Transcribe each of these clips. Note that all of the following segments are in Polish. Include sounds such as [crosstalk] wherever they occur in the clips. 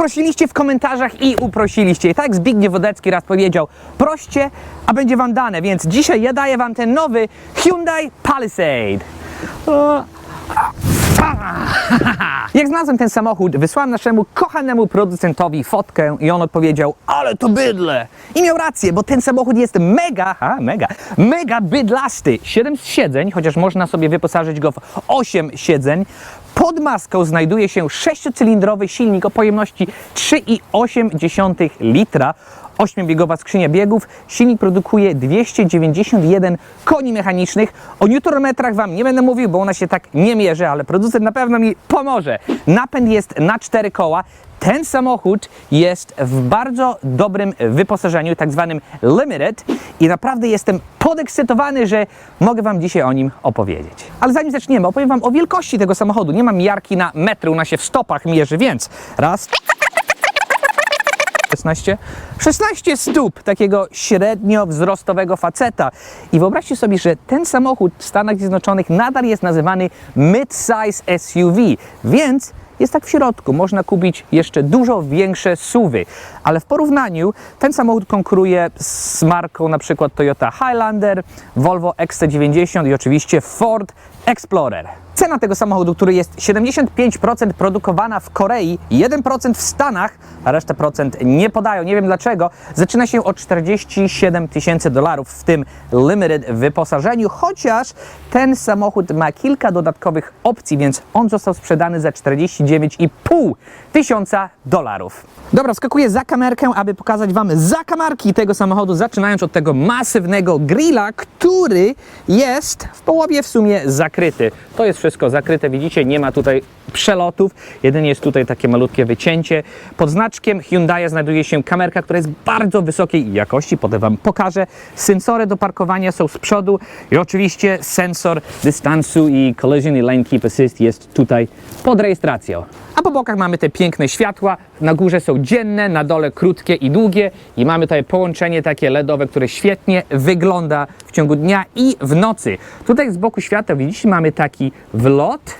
Prosiliście w komentarzach i uprosiliście. I tak Zbigniew Wodecki raz powiedział, proście, a będzie wam dane. Więc dzisiaj ja daję wam ten nowy Hyundai Palisade. [laughs] Jak znalazłem ten samochód, wysłałem naszemu kochanemu producentowi fotkę i on odpowiedział, ale to bydle. I miał rację, bo ten samochód jest mega, mega, mega bydlasty. 7 siedzeń, chociaż można sobie wyposażyć go w 8 siedzeń. Pod maską znajduje się sześciocylindrowy silnik o pojemności 3,8 litra. Ośmiobiegowa skrzynia biegów. Silnik produkuje 291 koni mechanicznych. O newtonmetrach Wam nie będę mówił, bo ona się tak nie mierzy, ale producent na pewno mi pomoże. Napęd jest na cztery koła. Ten samochód jest w bardzo dobrym wyposażeniu, tak zwanym limited i naprawdę jestem podekscytowany, że mogę Wam dzisiaj o nim opowiedzieć. Ale zanim zaczniemy, opowiem Wam o wielkości tego samochodu. Nie mam miarki na metry, ona się w stopach mierzy, więc raz, 16, 16 stóp takiego średnio wzrostowego faceta. I wyobraźcie sobie, że ten samochód w Stanach Zjednoczonych nadal jest nazywany mid-size SUV, więc jest tak w środku. Można kupić jeszcze dużo większe suwy, ale w porównaniu ten samochód konkuruje z marką na przykład Toyota Highlander, Volvo XC90 i oczywiście Ford Explorer. Cena tego samochodu, który jest 75% produkowana w Korei, 1% w Stanach, a resztę procent nie podają, nie wiem dlaczego, zaczyna się od 47 tysięcy dolarów w tym limited wyposażeniu, chociaż ten samochód ma kilka dodatkowych opcji, więc on został sprzedany za 49,5 tysiąca dolarów. Dobra, skakuję za kamerkę, aby pokazać Wam zakamarki tego samochodu, zaczynając od tego masywnego grilla, który jest w połowie w sumie zakryty. To jest wszystko zakryte, widzicie, nie ma tutaj przelotów, jedynie jest tutaj takie malutkie wycięcie. Pod znaczkiem Hyundai znajduje się kamerka, która jest bardzo wysokiej jakości, potem Wam pokażę. Sensory do parkowania są z przodu i oczywiście sensor dystansu i collision i lane keep assist jest tutaj pod rejestracją. A po bokach mamy te piękne światła. Na górze są dzienne, na dole krótkie i długie. I mamy tutaj połączenie takie LEDowe, które świetnie wygląda w ciągu dnia i w nocy. Tutaj z boku światła widzicie, mamy taki wlot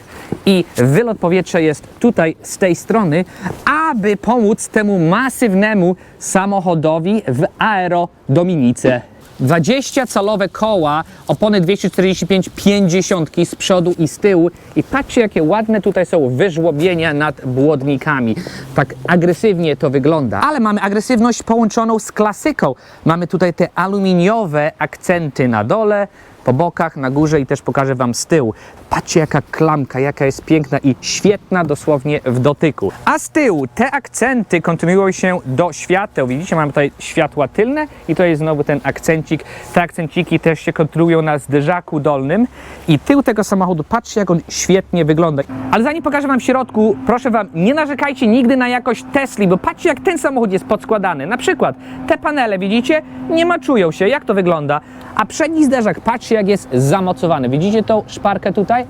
i wylot powietrza jest tutaj z tej strony, aby pomóc temu masywnemu samochodowi w aerodominice. 20-calowe koła, opony 245 50 z przodu i z tyłu i patrzcie jakie ładne tutaj są wyżłobienia nad błodnikami. Tak agresywnie to wygląda. Ale mamy agresywność połączoną z klasyką. Mamy tutaj te aluminiowe akcenty na dole, po bokach, na górze i też pokażę Wam z tyłu. Patrzcie jaka klamka, jaka jest piękna i świetna dosłownie w dotyku. A z tyłu te akcenty kontynuują się do świateł. Widzicie, mamy tutaj światła tylne i to jest znowu ten akcencik. Te akcenciki też się kontynuują na zderzaku dolnym i tył tego samochodu, patrzcie jak on świetnie wygląda. Ale zanim pokażę Wam w środku, proszę Wam, nie narzekajcie nigdy na jakość Tesli, bo patrzcie jak ten samochód jest podskładany. Na przykład te panele, widzicie, nie maczują się. Jak to wygląda? A przedni zderzak, patrzcie jak jest zamocowany. Widzicie tą szparkę tutaj?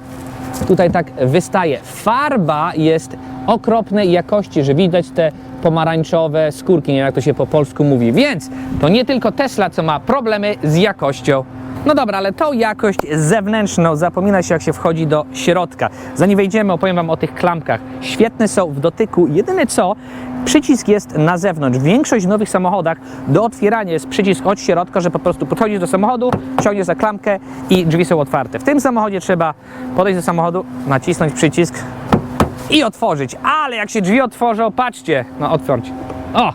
Tutaj tak wystaje. Farba jest okropnej jakości, że widać te pomarańczowe skórki, nie wiem jak to się po polsku mówi. Więc to nie tylko Tesla, co ma problemy z jakością. No dobra, ale tą jakość zewnętrzną zapomina się jak się wchodzi do środka. Zanim wejdziemy, opowiem Wam o tych klamkach. Świetne są w dotyku. Jedyne co, przycisk jest na zewnątrz. Większość w nowych samochodach do otwierania jest przycisk od środka, że po prostu podchodzisz do samochodu, ciągniesz za klamkę i drzwi są otwarte. W tym samochodzie trzeba podejść do samochodu, nacisnąć przycisk i otworzyć. Ale jak się drzwi otworzą, patrzcie, no otworzyć. O!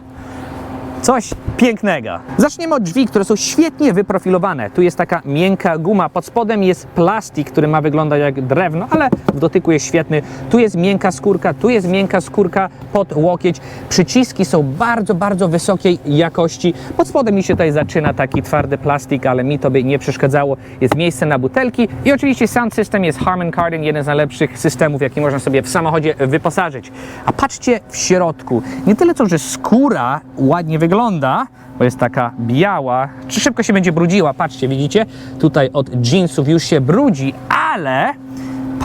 Coś pięknego. Zaczniemy od drzwi, które są świetnie wyprofilowane. Tu jest taka miękka guma, pod spodem jest plastik, który ma wyglądać jak drewno, ale w dotyku jest świetny. Tu jest miękka skórka, tu jest miękka skórka pod łokieć. Przyciski są bardzo, bardzo wysokiej jakości. Pod spodem mi się tutaj zaczyna taki twardy plastik, ale mi to by nie przeszkadzało. Jest miejsce na butelki i oczywiście sound system jest Harman Kardon, jeden z najlepszych systemów, jaki można sobie w samochodzie wyposażyć. A patrzcie w środku. Nie tyle co, że skóra ładnie wygląda, bo jest taka biała, czy szybko się będzie brudziła, patrzcie, widzicie? Tutaj od jeansów już się brudzi, ale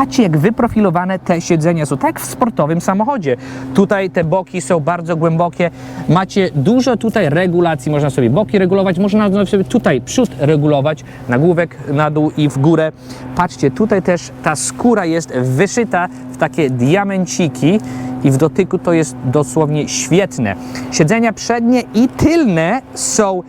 patrzcie jak wyprofilowane te siedzenia są, tak jak w sportowym samochodzie. Tutaj te boki są bardzo głębokie, macie dużo tutaj regulacji, można sobie boki regulować, można sobie tutaj przód regulować, nagłówek na dół i w górę. Patrzcie, tutaj też ta skóra jest wyszyta w takie diamenciki i w dotyku to jest dosłownie świetne. Siedzenia przednie i tylne są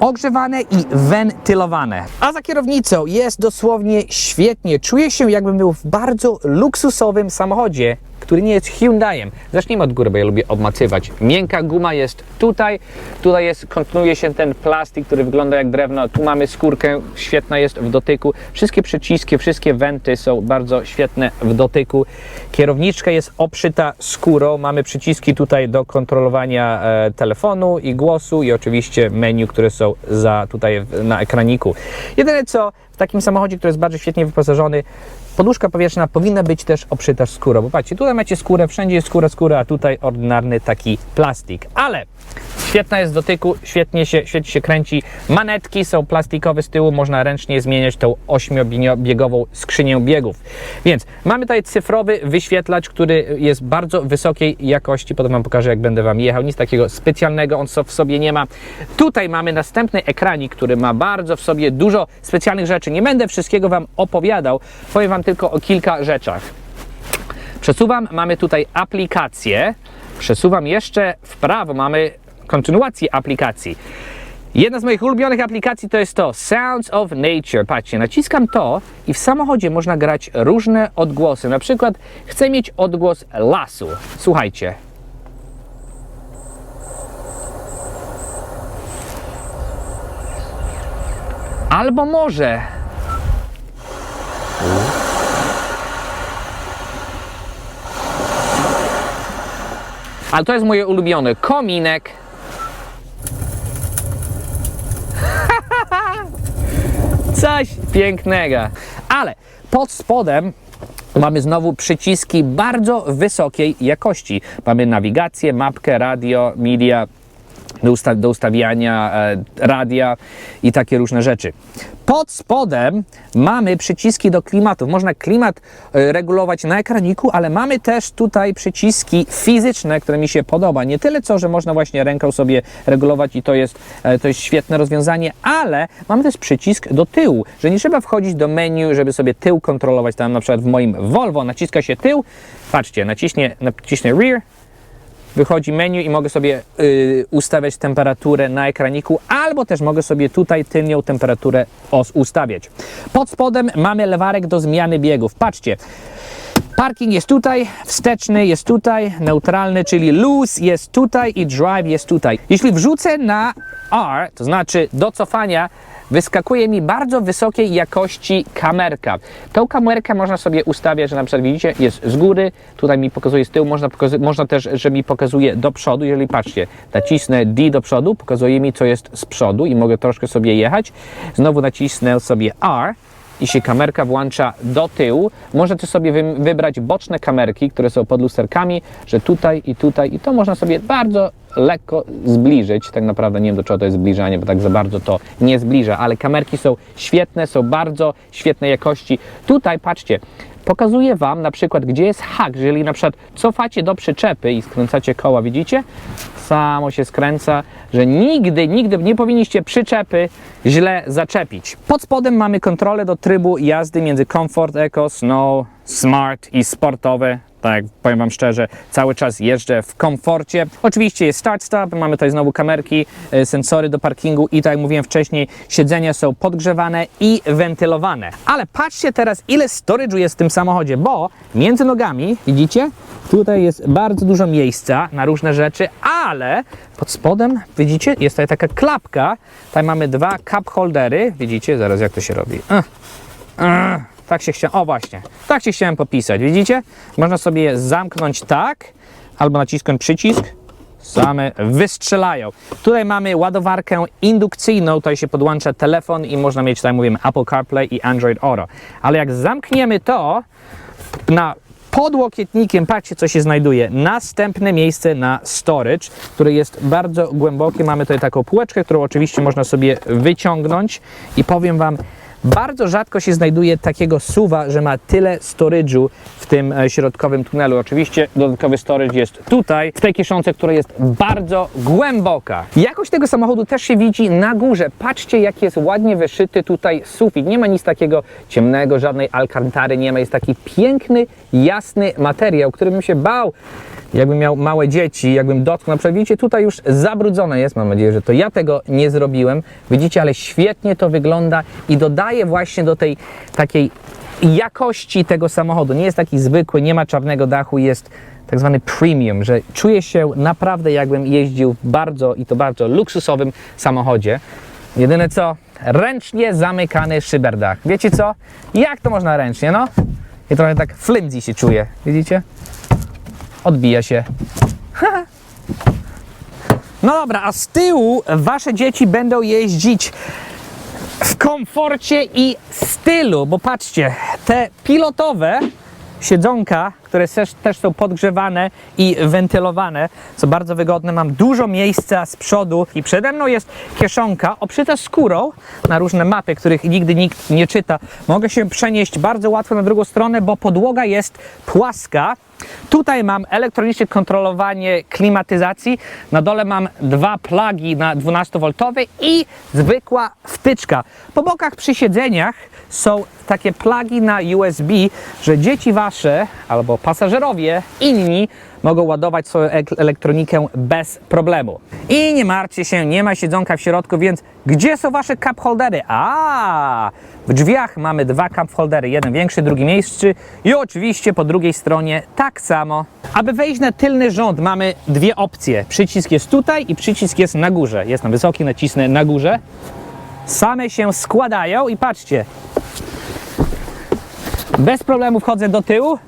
ogrzewane i wentylowane. A za kierownicą jest dosłownie świetnie. Czuję się jakbym był w bardzo luksusowym samochodzie, który nie jest Hyundaiem. Zacznijmy od góry, bo ja lubię obmacywać. Miękka guma jest tutaj, tutaj jest, kontynuuje się ten plastik, który wygląda jak drewno. Tu mamy skórkę, świetna jest w dotyku. Wszystkie przyciski, wszystkie wenty są bardzo świetne w dotyku. Kierowniczka jest obszyta skórą. Mamy przyciski tutaj do kontrolowania e, telefonu i głosu i oczywiście menu, które są za tutaj na ekraniku. Jedyne co takim samochodzie, który jest bardzo świetnie wyposażony, Poduszka powietrzna powinna być też obszyta skórą, bo patrzcie, tutaj macie skórę, wszędzie jest skóra, skóra, a tutaj ordynarny taki plastik. Ale świetna jest w dotyku, świetnie się, świetnie się kręci. Manetki są plastikowe z tyłu, można ręcznie zmieniać tą ośmiobiegową skrzynię biegów. Więc mamy tutaj cyfrowy wyświetlacz, który jest bardzo wysokiej jakości. Potem Wam pokażę, jak będę Wam jechał. Nic takiego specjalnego on w sobie nie ma. Tutaj mamy następny ekranik, który ma bardzo w sobie dużo specjalnych rzeczy. Nie będę wszystkiego Wam opowiadał, powiem Wam tylko o kilka rzeczach. Przesuwam, mamy tutaj aplikację. Przesuwam jeszcze w prawo, mamy kontynuację aplikacji. Jedna z moich ulubionych aplikacji to jest to Sounds of Nature. Patrzcie, naciskam to i w samochodzie można grać różne odgłosy. Na przykład chcę mieć odgłos lasu. Słuchajcie. Albo może Ale to jest moje ulubione. Kominek. [laughs] Coś pięknego. Ale pod spodem mamy znowu przyciski bardzo wysokiej jakości. Mamy nawigację, mapkę, radio, media, do, usta- do ustawiania e, radia i takie różne rzeczy. Pod spodem mamy przyciski do klimatów. Można klimat e, regulować na ekraniku, ale mamy też tutaj przyciski fizyczne, które mi się podoba. Nie tyle co, że można właśnie ręką sobie regulować i to jest, e, to jest świetne rozwiązanie, ale mamy też przycisk do tyłu, że nie trzeba wchodzić do menu, żeby sobie tył kontrolować. Tam na przykład w moim Volvo naciska się tył, patrzcie, naciśnie, naciśnie rear, wychodzi menu i mogę sobie y, ustawiać temperaturę na ekraniku, albo też mogę sobie tutaj tylnią temperaturę ustawiać. Pod spodem mamy lewarek do zmiany biegów. Patrzcie. Parking jest tutaj, wsteczny jest tutaj, neutralny, czyli loose jest tutaj i drive jest tutaj. Jeśli wrzucę na R, to znaczy do cofania, wyskakuje mi bardzo wysokiej jakości kamerka. Tą kamerkę można sobie ustawiać, że na przykład widzicie, jest z góry, tutaj mi pokazuje z tyłu, można, można też, że mi pokazuje do przodu. Jeżeli patrzcie, nacisnę D do przodu, pokazuje mi co jest z przodu i mogę troszkę sobie jechać. Znowu nacisnę sobie R i się kamerka włącza do tyłu. Możecie sobie wy- wybrać boczne kamerki, które są pod lusterkami, że tutaj i tutaj i to można sobie bardzo lekko zbliżyć. Tak naprawdę nie wiem do czego to jest zbliżanie, bo tak za bardzo to nie zbliża, ale kamerki są świetne, są bardzo świetnej jakości. Tutaj patrzcie, pokazuję Wam na przykład, gdzie jest hak. Jeżeli na przykład cofacie do przyczepy i skręcacie koła, widzicie? Samo się skręca, że nigdy, nigdy nie powinniście przyczepy źle zaczepić. Pod spodem mamy kontrolę do trybu jazdy między Comfort, Eco, Snow, Smart i sportowe. Tak, powiem Wam szczerze, cały czas jeżdżę w komforcie. Oczywiście jest start stop, mamy tutaj znowu kamerki, e, sensory do parkingu i tak jak mówiłem wcześniej, siedzenia są podgrzewane i wentylowane. Ale patrzcie teraz, ile storage'u jest w tym samochodzie, bo między nogami, widzicie, tutaj jest bardzo dużo miejsca na różne rzeczy, ale pod spodem, widzicie, jest tutaj taka klapka. Tutaj mamy dwa cup holdery, widzicie, zaraz jak to się robi. Ech. Ech, Tak się chciałem, o właśnie, tak się chciałem popisać, widzicie? Można sobie je zamknąć tak, albo nacisnąć przycisk, same wystrzelają. Tutaj mamy ładowarkę indukcyjną, tutaj się podłącza telefon i można mieć, tutaj mówimy, Apple CarPlay i Android Auto. Ale jak zamkniemy to na pod łokietnikiem, patrzcie co się znajduje, następne miejsce na storage, które jest bardzo głębokie. Mamy tutaj taką półeczkę, którą oczywiście można sobie wyciągnąć i powiem Wam, Bardzo rzadko się znajduje takiego suwa, że ma tyle storage'u w tym e, środkowym tunelu. Oczywiście dodatkowy storage jest tutaj, w tej kieszonce, która jest bardzo głęboka. Jakość tego samochodu też się widzi na górze. Patrzcie, jak jest ładnie wyszyty tutaj sufit. Nie ma nic takiego ciemnego, żadnej alcantary nie ma. Jest taki piękny, jasny materiał, który bym się bał, jakbym miał małe dzieci, jakbym dotknął. Na widzicie, tutaj już zabrudzone jest. Mam nadzieję, że to ja tego nie zrobiłem. Widzicie, ale świetnie to wygląda i dodaje właśnie do tej takiej jakości tego samochodu. Nie jest taki zwykły, nie ma czarnego dachu, jest tak zwany premium, że czuję się naprawdę jakbym jeździł w bardzo i to bardzo luksusowym samochodzie. Jedyne co, ręcznie zamykany szyberdach. Wiecie co? Jak to można ręcznie, no? I trochę tak flimsy się czuje, widzicie? Odbija się. [laughs] No dobra, a z tyłu wasze dzieci będą jeździć komforcie i stylu, bo patrzcie, te pilotowe siedzonka, które też, też są podgrzewane i wentylowane, co bardzo wygodne. Mam dużo miejsca z przodu i przede mną jest kieszonka obszyta skórą na różne mapy, których nigdy nikt nie czyta. Mogę się przenieść bardzo łatwo na drugą stronę, bo podłoga jest płaska. Tutaj mam elektroniczne kontrolowanie klimatyzacji. Na dole mam dwa plagi na 12V i zwykła wtyczka. Po bokach przy siedzeniach są takie plagi na USB, że dzieci wasze albo pasażerowie inni mogą ładować swoją ek- elektronikę bez problemu. I nie martwcie się, nie ma siedzonka w środku, więc gdzie są wasze cup holdery? A, w drzwiach mamy dwa cup holdery, jeden większy, drugi mniejszy i oczywiście po drugiej stronie tak samo. Aby wejść na tylny rząd mamy dwie opcje. Przycisk jest tutaj i przycisk jest na górze. Jest na wysoki, nacisnę na górze. Same się składają i patrzcie. Bez problemu wchodzę do tyłu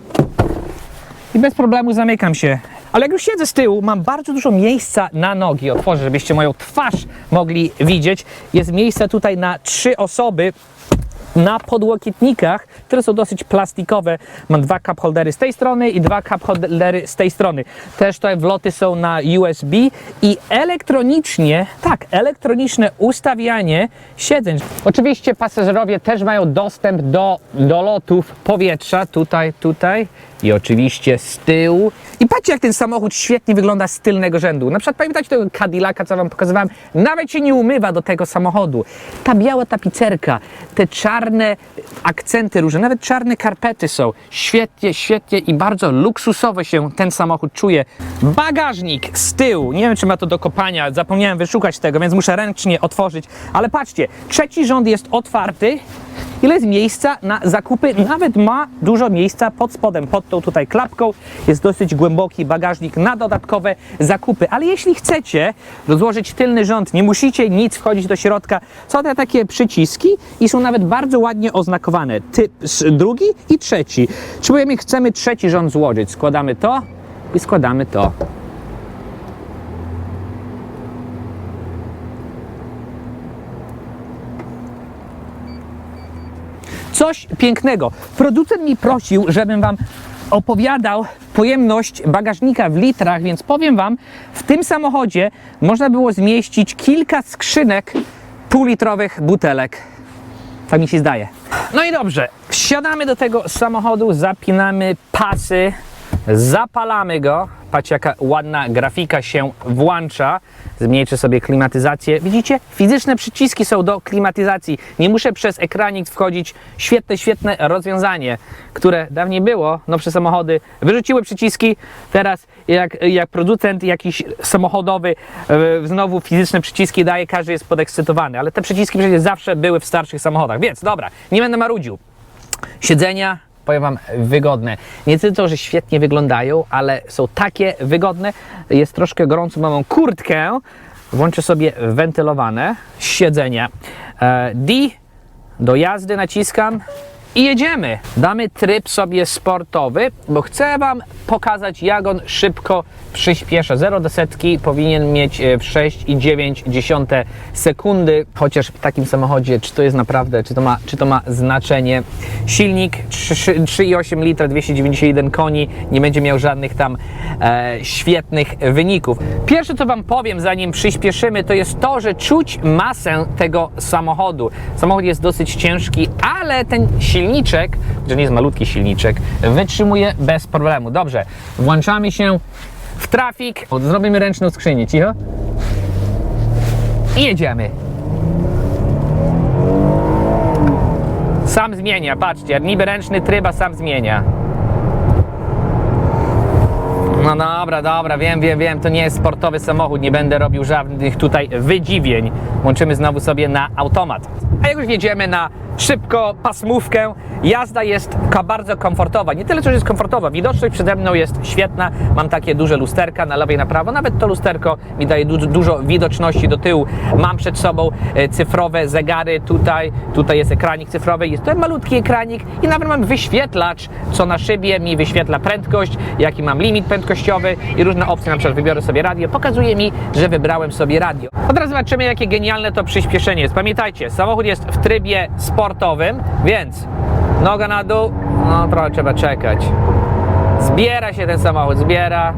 i bez problemu zamykam się. Ale jak już siedzę z tyłu, mam bardzo dużo miejsca na nogi. Otworzę, żebyście moją twarz mogli widzieć. Jest miejsce tutaj na trzy osoby na podłokietnikach, które są dosyć plastikowe. Mam dwa cup holdery z tej strony i dwa cup holdery z tej strony. Też tutaj wloty są na USB i elektronicznie, tak, elektroniczne ustawianie siedzeń. Oczywiście pasażerowie też mają dostęp do dolotów powietrza, tutaj, tutaj i oczywiście z tyłu. I patrzcie, jak ten samochód świetnie wygląda z tylnego rzędu. Na przykład pamiętacie tego Cadillaca, co wam pokazywałem? Nawet się nie umywa do tego samochodu. Ta biała tapicerka, te czarne akcenty różne, nawet czarne karpety są. Świetnie, świetnie i bardzo luksusowo się ten samochód czuje. Bagażnik z tyłu. Nie wiem, czy ma to do kopania. Zapomniałem wyszukać tego, więc muszę ręcznie otworzyć. Ale patrzcie, trzeci rząd jest otwarty. Ile jest miejsca na zakupy? Nawet ma dużo miejsca pod spodem, pod tą tutaj klapką. Jest dosyć głęboki bagażnik na dodatkowe zakupy. Ale jeśli chcecie rozłożyć tylny rząd, nie musicie nic wchodzić do środka. Są te takie przyciski i są nawet bardzo ładnie oznakowane. Typ drugi i trzeci. Czy powiemy, chcemy trzeci rząd złożyć. Składamy to i składamy to. Coś pięknego. Producent mi prosił, żebym Wam opowiadał pojemność bagażnika w litrach, więc powiem Wam, w tym samochodzie można było zmieścić kilka skrzynek półlitrowych butelek. Tak mi się zdaje. No i dobrze, wsiadamy do tego samochodu, zapinamy pasy, zapalamy go. Patrzcie, jaka ładna grafika się włącza. Zmniejszę sobie klimatyzację. Widzicie? Fizyczne przyciski są do klimatyzacji. Nie muszę przez ekranik wchodzić. Świetne, świetne rozwiązanie, które dawniej było. Nowsze samochody wyrzuciły przyciski. Teraz jak, jak producent jakiś samochodowy e, znowu fizyczne przyciski daje, każdy jest podekscytowany. Ale te przyciski przecież zawsze były w starszych samochodach. Więc dobra, nie będę marudził. Siedzenia, powiem Wam, wygodne. Nie tylko, że świetnie wyglądają, ale są takie wygodne. Jest troszkę gorąco, mam kurtkę. Włączę sobie wentylowane siedzenia. E, D do jazdy naciskam i jedziemy. Damy tryb sobie sportowy, bo chcę Wam pokazać, jak on szybko przyspiesza. 0 do setki powinien mieć e, w 6,9 sekundy, chociaż w takim samochodzie, czy to jest naprawdę, czy to ma, czy to ma znaczenie. Silnik 3 3,8 litra, 291 koni, nie będzie miał żadnych tam e, świetnych wyników. Pierwsze, co Wam powiem, zanim przyspieszymy, to jest to, że czuć masę tego samochodu. Samochód jest dosyć ciężki, ale ten silniczek, że nie jest malutki silniczek, wytrzymuje bez problemu. Dobrze, włączamy się w trafik. Zrobimy ręczną skrzynię, cicho. I jedziemy. Sam zmienia, patrzcie, niby ręczny tryb, a sam zmienia. No dobra, dobra, wiem, wiem, wiem, to nie jest sportowy samochód, nie będę robił żadnych tutaj wydziwień. Łączymy znowu sobie na automat. A jak już jedziemy na szybko pasmówkę, jazda jest bardzo komfortowa. Nie tyle, że jest komfortowa, widoczność przede mną jest świetna, mam takie duże lusterka na lewo i na prawo, nawet to lusterko mi daje du- dużo widoczności do tyłu. Mam przed sobą e, cyfrowe zegary tutaj, tutaj jest ekranik cyfrowy, jest to malutki ekranik i nawet mam wyświetlacz, co na szybie mi wyświetla prędkość, jaki mam limit prędkościowy i różne opcje, na przykład wybiorę sobie radio, pokazuje mi, że wybrałem sobie radio. Od razu zobaczymy, jakie genialne to przyspieszenie jest. Pamiętajcie, samochód jest w trybie sportowym, więc noga na dół, no trochę trzeba czekać. Zbiera się ten samochód, zbiera,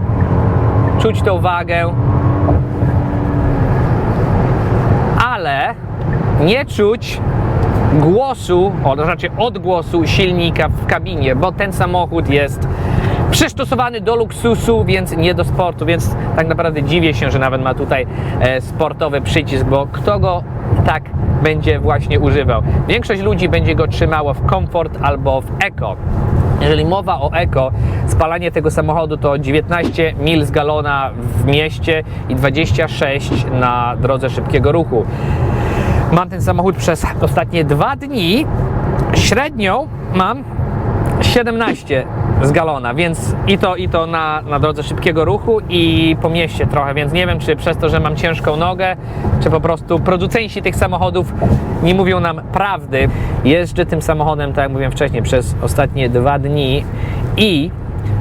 czuć tą wagę, ale nie czuć głosu, o, znaczy odgłosu silnika w kabinie, bo ten samochód jest przystosowany do luksusu, więc nie do sportu, więc tak naprawdę dziwię się, że nawet ma tutaj e, sportowy przycisk, bo kto go tak będzie właśnie używał? Większość ludzi będzie go trzymało w komfort albo w eko. Jeżeli mowa o eko, spalanie tego samochodu to 19 mil z galona w mieście i 26 na drodze szybkiego ruchu. Mam ten samochód przez ostatnie dwa dni. Średnią mam 17 z galona, więc i to, i to na, na drodze szybkiego ruchu i po mieście trochę, więc nie wiem, czy przez to, że mam ciężką nogę, czy po prostu producenci tych samochodów nie mówią nam prawdy. Jeżdżę tym samochodem, tak jak mówiłem wcześniej, przez ostatnie dwa dni i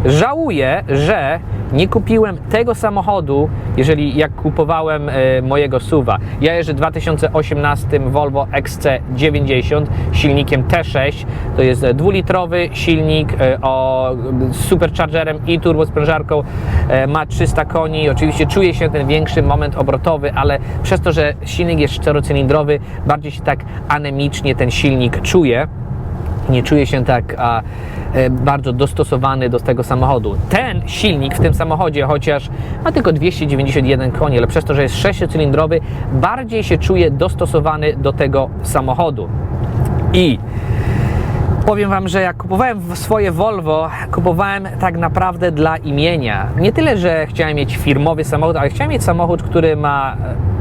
żałuję, że nie kupiłem tego samochodu, jeżeli jak kupowałem e, mojego SUVa. Ja jeżdżę 2018 Volvo XC90 silnikiem T6. To jest e, dwulitrowy silnik e, o superchargerem i turbosprężarką. E, ma 300 koni. Oczywiście czuje się ten większy moment obrotowy, ale przez to, że silnik jest czterocylindrowy, bardziej się tak anemicznie ten silnik czuje nie czuje się tak a, e, bardzo dostosowany do tego samochodu. Ten silnik w tym samochodzie, chociaż ma tylko 291 koni, ale przez to, że jest sześciocylindrowy, bardziej się czuje dostosowany do tego samochodu. I Powiem Wam, że jak kupowałem swoje Volvo, kupowałem tak naprawdę dla imienia. Nie tyle, że chciałem mieć firmowy samochód, ale chciałem mieć samochód, który ma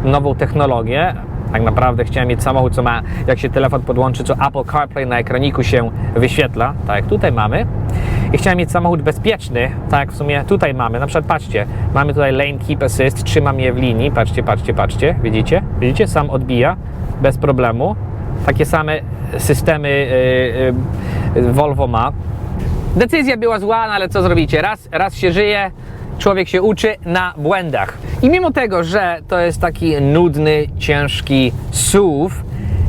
e, nową technologię. Tak naprawdę chciałem mieć samochód, co ma, jak się telefon podłączy, co Apple CarPlay na ekraniku się wyświetla, tak jak tutaj mamy. I chciałem mieć samochód bezpieczny, tak jak w sumie tutaj mamy. Na przykład patrzcie, mamy tutaj Lane Keep Assist, trzymam je w linii, patrzcie, patrzcie, patrzcie, widzicie? Widzicie? Sam odbija bez problemu. Takie same systemy y, y, Volvo ma. Decyzja była zła, no ale co zrobicie? Raz, raz się żyje, człowiek się uczy na błędach. I mimo tego, że to jest taki nudny, ciężki SUV,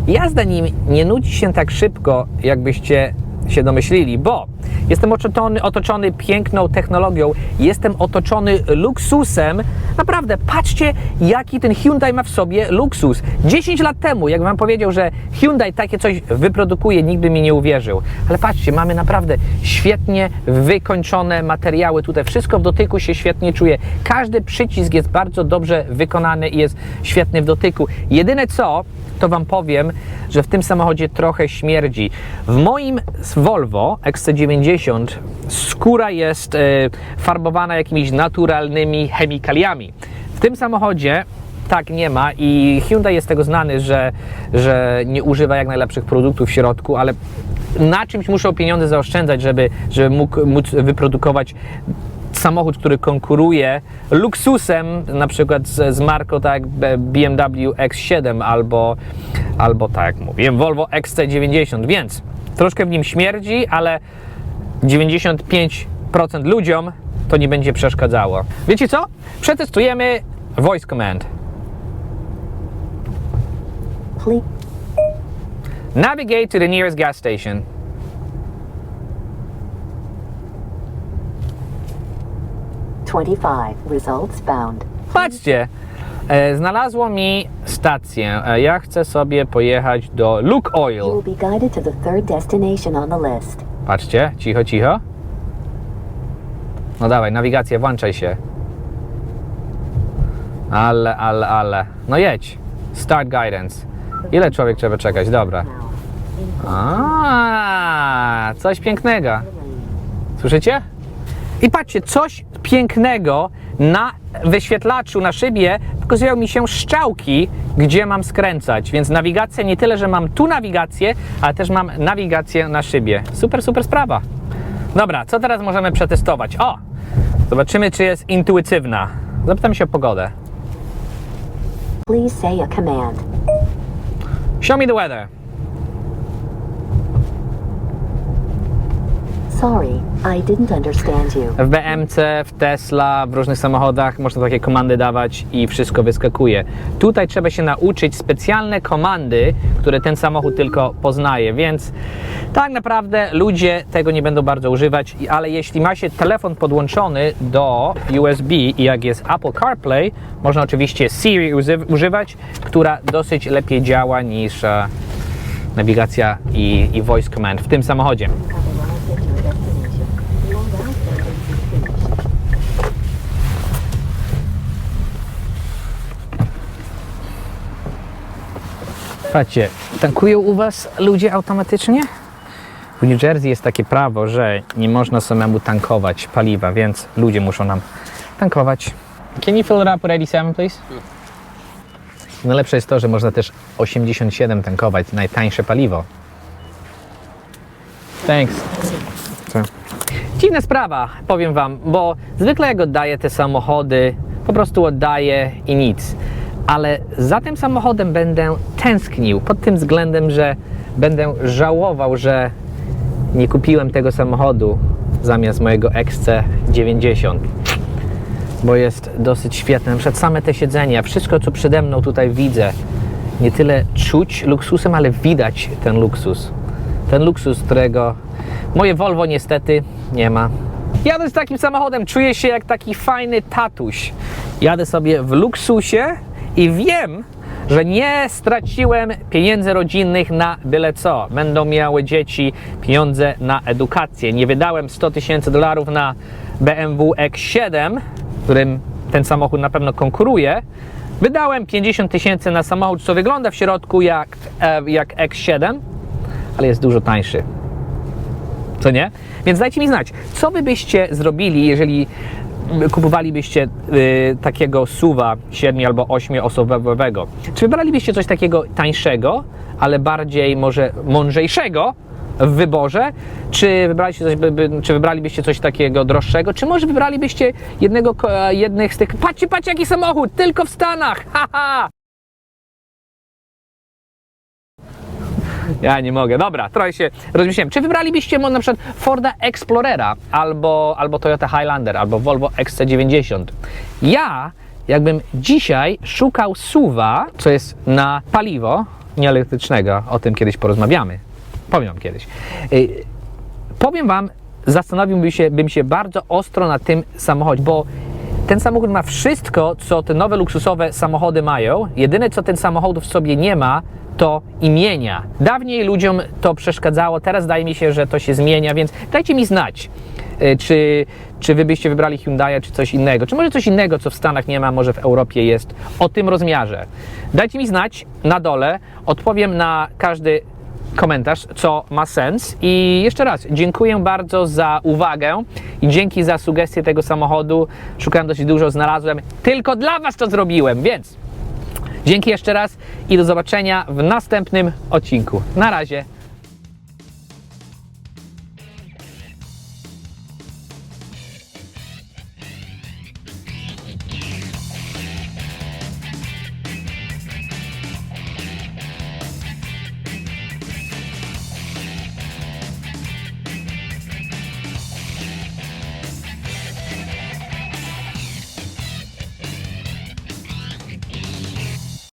jazda nim nie nudzi się tak szybko, jakbyście się domyślili, bo jestem otoczony, otoczony piękną technologią, jestem otoczony luksusem. Naprawdę, patrzcie, jaki ten Hyundai ma w sobie luksus. 10 lat temu, jak wam powiedział, że Hyundai takie coś wyprodukuje, nikt by mi nie uwierzył. Ale patrzcie, mamy naprawdę świetnie wykończone materiały. Tutaj wszystko w dotyku się świetnie czuje. Każdy przycisk jest bardzo dobrze wykonany i jest świetny w dotyku. Jedyne co, to Wam powiem, że w tym samochodzie trochę śmierdzi. W moim Volvo XC90 skóra jest e, farbowana jakimiś naturalnymi chemikaliami. W tym samochodzie tak nie ma i Hyundai jest tego znany, że, że nie używa jak najlepszych produktów w środku, ale na czymś muszą pieniądze zaoszczędzać, żeby, żeby mógł, móc wyprodukować samochód, który konkuruje luksusem, na przykład z, z marką tak BMW X7 albo, albo tak jak mówiłem, Volvo XC90, więc Troszkę w nim śmierdzi, ale 95% ludziom to nie będzie przeszkadzało. Wiecie co? Przetestujemy Voice Command. Please, Navigate to the nearest gas station. Results found. Patrzcie, e, znalazło mi stację. E, ja chcę sobie pojechać do Luke You Oil. will be guided to the third destination on the list. Patrzcie, cicho, cicho. No dawaj, nawigacja, włączaj się. Ale, ale, ale. No jedź. Start guidance. Ile człowiek trzeba czekać? Dobra. A, coś pięknego. Słyszycie? I patrzcie, coś pięknego na wyświetlaczu na szybie pokazują mi się strzałki, gdzie mam skręcać. Więc nawigacja nie tyle, że mam tu nawigację, ale też mam nawigację na szybie. Super, super sprawa. Dobra, co teraz możemy przetestować? O! Zobaczymy, czy jest intuicyjna. Zapytam się o pogodę. please say a command. Show me the weather. Sorry, I didn't understand you. W BMC, w Tesla, w różnych samochodach można takie komandy dawać i wszystko wyskakuje. Tutaj trzeba się nauczyć specjalne komandy, które ten samochód tylko poznaje, więc tak naprawdę ludzie tego nie będą bardzo używać, ale jeśli ma się telefon podłączony do USB i jak jest Apple CarPlay, można oczywiście Siri używać, która dosyć lepiej działa niż e, nawigacja i, i voice command w tym samochodzie. Patrzcie, tankują u Was ludzie automatycznie? W New Jersey jest takie prawo, że nie można samemu tankować paliwa, więc ludzie muszą nam tankować. Can you fill it up with 87, please? Najlepsze jest to, że można też 87 tankować, najtańsze paliwo. Thanks. Co? Dziwna sprawa, powiem Wam, bo zwykle jak oddaję te samochody, po prostu oddaję i nic. Ale za tym samochodem będę tęsknił pod tym względem, że będę żałował, że nie kupiłem tego samochodu zamiast mojego XC90 bo jest dosyć świetne. Na przykład same te siedzenia, wszystko co przede mną tutaj widzę, nie tyle czuć luksusem, ale widać ten luksus. Ten luksus, którego moje Volvo niestety nie ma. Jadąc takim samochodem czuję się jak taki fajny tatuś. Jadę sobie w luksusie i wiem, że nie straciłem pieniędzy rodzinnych na byle co. Będą miały dzieci pieniądze na edukację. Nie wydałem 100 tysięcy dolarów na BMW X7, którym ten samochód na pewno konkuruje. Wydałem 50 tysięcy na samochód, co wygląda w środku jak, e, jak X7, ale jest dużo tańszy. Co nie? Więc dajcie mi znać, co wy byście zrobili, jeżeli kupowalibyście y, takiego suwa 7 albo 8 osobowego? Czy wybralibyście coś takiego tańszego, ale bardziej może mądrzejszego w wyborze? Czy wybraliście coś, by, by, czy wybralibyście coś takiego droższego? Czy może wybralibyście jednego, e, jednych z tych... Patrzcie, patrzcie jaki samochód! Tylko w Stanach! Haha! Ja nie mogę. Dobra, trochę się rozmyśliłem. Czy wybralibyście na przykład Forda Explorera albo, albo Toyota Highlander, albo Volvo XC90? Ja, jakbym dzisiaj szukał suwa, co jest na paliwo, nie elektrycznego, o tym kiedyś porozmawiamy. Powiem wam kiedyś. Y, powiem wam, zastanowiłbym się, bym się bardzo ostro na tym samochodzie, bo ten samochód ma wszystko, co te nowe luksusowe samochody mają. Jedyne, co ten samochód w sobie nie ma, to imienia. Dawniej ludziom to przeszkadzało, teraz zdaje mi się, że to się zmienia, więc dajcie mi znać, y, czy, czy wy byście wybrali Hyundai, czy coś innego, czy może coś innego, co w Stanach nie ma, może w Europie jest o tym rozmiarze. Dajcie mi znać na dole, odpowiem na każdy komentarz, co ma sens. I jeszcze raz, dziękuję bardzo za uwagę i dzięki za sugestie tego samochodu. Szukałem dosyć dużo, znalazłem. Tylko dla Was to zrobiłem, więc dzięki jeszcze raz i do zobaczenia w następnym odcinku. Na razie.